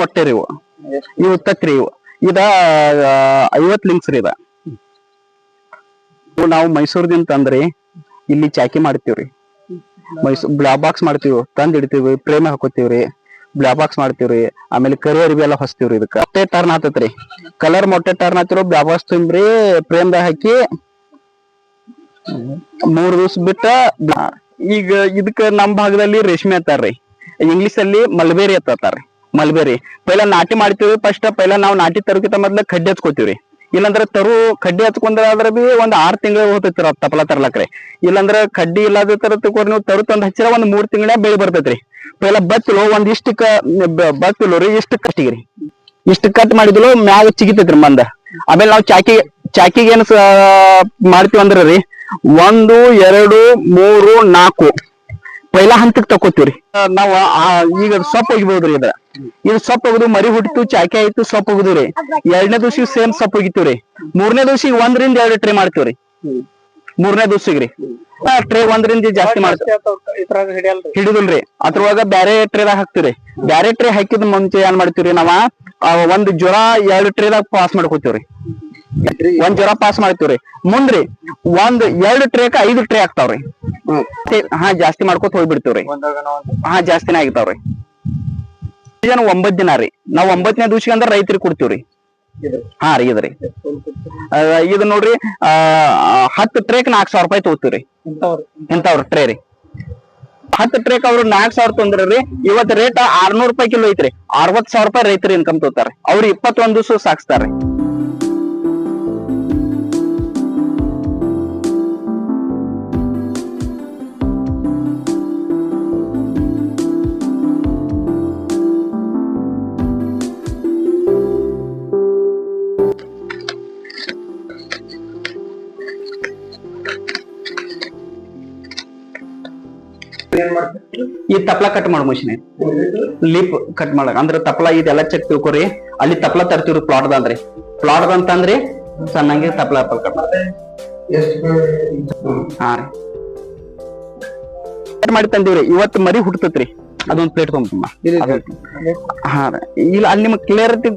ಮೊಟ್ಟೆ ರೀ ಇವು ಇವು ತತ್ರಿ ಇವು ಇದ ಐವತ್ ಲಿಂಕ್ಸ್ ರೀ ಇದ. ನಾವು ಮೈಸೂರ್ದಿಂದ ತಂದ್ರಿ, ಇಲ್ಲಿ ಚಾಕಿ ಮಾಡ್ತೀವ್ರಿ. ಮೈಸೂರ್ ಬ್ಲಾಕ್ ಬಾಕ್ಸ್ ಮಾಡ್ತೀವಿ, ತಂದ್ ಇಡ್ತೀವಿ, ಪ್ರೇಮ ಹಾಕೋತೀವ್ರಿ. ಬ್ಲಾಕ್ ಬಾಕ್ಸ್ ಮಾಡ್ತೀವ್ರಿ, ಆಮೇಲೆ ಕರಿ ಅರಿವಿ ಎಲ್ಲ ಹೊಸ್ತೀವ್ರಿ ಇದಕ್ಕ. ಮೊಟ್ಟೆ ಟರ್ನ್ ಆತತ್ರಿ ಕಲರ್ ಮೊಟ್ಟೆ ಟರ್ನ್ ಆತಿರೋ ಬ್ಲಾಕ್ ಬಾಕ್ಸ್ ತುಂಬ್ರಿ, ಪ್ರೇಮ್ದಾಗ ಹಾಕಿ, ಮೂರ್ ದಿವ್ಸ ಬಿಟ್ಟ, ಈಗ ಇದಕ್ಕ ನಮ್ ಭಾಗದಲ್ಲಿ ರೇಷ್ಮೆ ಅತ್ತಾರ್ರಿ ಇಂಗ್ಲಿಷ್ ಅಲ್ಲಿ ಮಲ್ಬೇರಿ ಅಂತಾರ್ರಿ ಮಲ್ಬೇರಿ. ಪೈಲ ನಾಟಿ ಮಾಡ್ತೀವಿ, ಫಸ್ಟ್ ಪೈಲ ನಾವು ನಾಟಿ ತರೋಕಿಂತ ಮೊದ್ಲ ಕಡ್ಡಿ ಹಚ್ಕೋತೀವ್ರಿ. ಇಲ್ಲಂದ್ರ ತರು ಕಡ್ಡಿ ಹಚ್ಕೊಂಡ್ರ ಆದ್ರ ಬಿ ಒಂದ್ ಆರ್ ತಿಂಗಳ ಹೋಗ್ತೈತಿ ತಪಲ ತರ್ಲಕ್ರಿ. ಇಲ್ಲಂದ್ರ ಕಡ್ಡಿ ಇಲ್ಲದ ತರ ತಗೋರಿ ನೀವು ತರು ತಂದ್ ಹಚ್ಚಿರ ಒಂದ್ ಮೂರ್ ತಿಂಗಳ ಬೆಳಿ ಬರ್ತೈತ್ರಿ. ಪೈಲ ಬತ್ತಲು ಒಂದ್ ಇಷ್ಟಕ್ಕ ಬತ್ತಲು ರೀ, ಇಷ್ಟ ರೀ. ಇಷ್ಟ ಕಟ್ ಮಾಡಿದ್ಲು ಮ್ಯಾಗ ಚಿಗಿತೈತ್ರಿ ಮಂದ. ಆಮೇಲೆ ನಾವು ಚಾಕಿ ಚಾಕಿಗೆ ಏನ್ ಮಾಡ್ತೀವಿ ಅಂದ್ರ ರೀ, ಒಂದು, ಎರಡು, ಮೂರು, ನಾಲ್ಕು. ಪೈಲಾ ಹಂತಕ್ ತಕೋತೀವ್ರಿ ನಾವ್ ಈಗ ಸೊಪ್ಪ ಒಗಿಬಹುದ್ರಿ ಇದ ಇದು ಸೊಪ್ಪು ಒಗದು ಮರಿ ಹುಟ್ಟಿತು ಚಾಕಿ ಆಯ್ತು, ಸೊಪ್ಪು ಒಗದ್ರಿ ಎರಡನೇ ದಿವ್ಸ ಸೇಮ್ ಸೊಪ್ಪ ಒಗಿತೀವ್ರಿ. ಮೂರನೇ ದಿವ್ಸಿಗೆ ಒಂದರಿಂದ ಎರಡು ಟ್ರೇ ಮಾಡ್ತೀವ್ರಿ. ಮೂರನೇ ದಿವ್ಸಿಗ್ರಿ. ಟ್ರೇ ಒಂದರಿಂದ ಜಾಸ್ತಿ ಮಾಡ್ತೀವಿ. ಹಿಡಿದಿಲ್ರಿ. ಅದ್ರೊಳಗ ಬ್ಯಾರೆ ಟ್ರೇದಾಗ ಹಾಕ್ತಿವ್ರಿ. ಬ್ಯಾರೆ ಟ್ರೇ ಹಾಕಿದ ಮುಂಚೆ ಏನ್ ಮಾಡ್ತೀವ್ರಿ ನಾವ? ಒಂದ್ ಜ್ವರ ಟ್ರೇ ಟ್ರೇದಾಗ ಪಾಸ್ ಮಾಡ್ಕೋತೀವ್ರಿ. ಒಂದ್ ಜ್ವರ ಪಾಸ್ ಮಾಡ್ತೀವ್ರಿ. ಮುಂದ್ರಿ, ಒಂದ್, ಎರಡು ಟ್ರೇಕ ಐದು ಟ್ರೇ ಆಗ್ತಾವ್ರಿ. ಹಾ, ಜಾಸ್ತಿ ಮಾಡ್ಕೋತ ಹೋಗ್ಬಿಡ್ತೇವ್ರಿ. ಹಾ, ಜಾಸ್ತಿನೇ ಆಗಿತಾವ್ರಿ ಜನ ಒಂಬತ್ ದಿನ ರೀ. ನಾವ್ ಒಂಬತ್ತನೇ ದಿವಸ ಅಂದ್ರೆ ರೈತರಿಗೆ ಕೊಡ್ತೀವ್ರಿ. ಹಾ ರೀ, ಇದ್ರಿ. ಇದು ನೋಡ್ರಿ ಹತ್ತು ಟ್ರೇಕ್ ನಾಲ್ಕ್ ಸಾವಿರ ರೂಪಾಯಿ ತಗೋತೀವ್ರಿ. ಇಂಥವ್ರ ಟ್ರೇ ರೀ. ಹತ್ತು ಟ್ರೇಕ್ ಅವ್ರು ನಾಲ್ಕ್ ಸಾವಿರ ತೊಂದ್ರೆ ರೀ ಇವತ್ ರೇಟ್ ಆರ್ನೂರ್ ರೂಪಾಯಿ ಕಿಲೋ ಐತ್ರಿ. ಅರವತ್ ಸಾವಿರ ರೂಪಾಯಿ ರೈತರು ಇನ್ಕಮ್ ತಗೋತಾರೆ ಅವ್ರು ಇಪ್ಪತ್ತೊಂದ್ ದಿವಸ ಸಾಕ್ಸ್ತಾರ್ರಿ. ಈ ತಪ್ಲ ಕಟ್ ಮಾಡೋ ಮಷಿನ್ ಲೀಪ್ ಕಟ್ ಮಾಡಕ್ ಅಂದ್ರ ತಪ್ಲ ಇದೆಲ್ಲ ಚೆಕ್ ತಿಳ್ಕೊರಿ. ಅಲ್ಲಿ ತಪ್ಲ ತರ್ತಿವ್ರಿ ಪ್ಲಾಟ್ ದಂದ್ರಿ ಪ್ಲಾಟ್ ಅಂತಂದ್ರಿ ಸಣ್ಣಂಗೆ ತಪ್ಲ ಕಟ್ ಎಷ್ಟು ಹಾ ರೀ. ಕಟ್ ಮಾಡಿ ತಂದಿವ್ರಿ? ಇವತ್ತು ಮರಿ ಹುಟ್ಟತ್ರಿ ಅದೊಂದ್ ಪ್ಲೇಟ್ ತಗೊಂಡ್ ಹಾ ರೀ. ಇಲ್ಲ ಅಲ್ಲಿ ನಿಮ್ಗೆ ಕ್ಲಿಯರಿಟಿ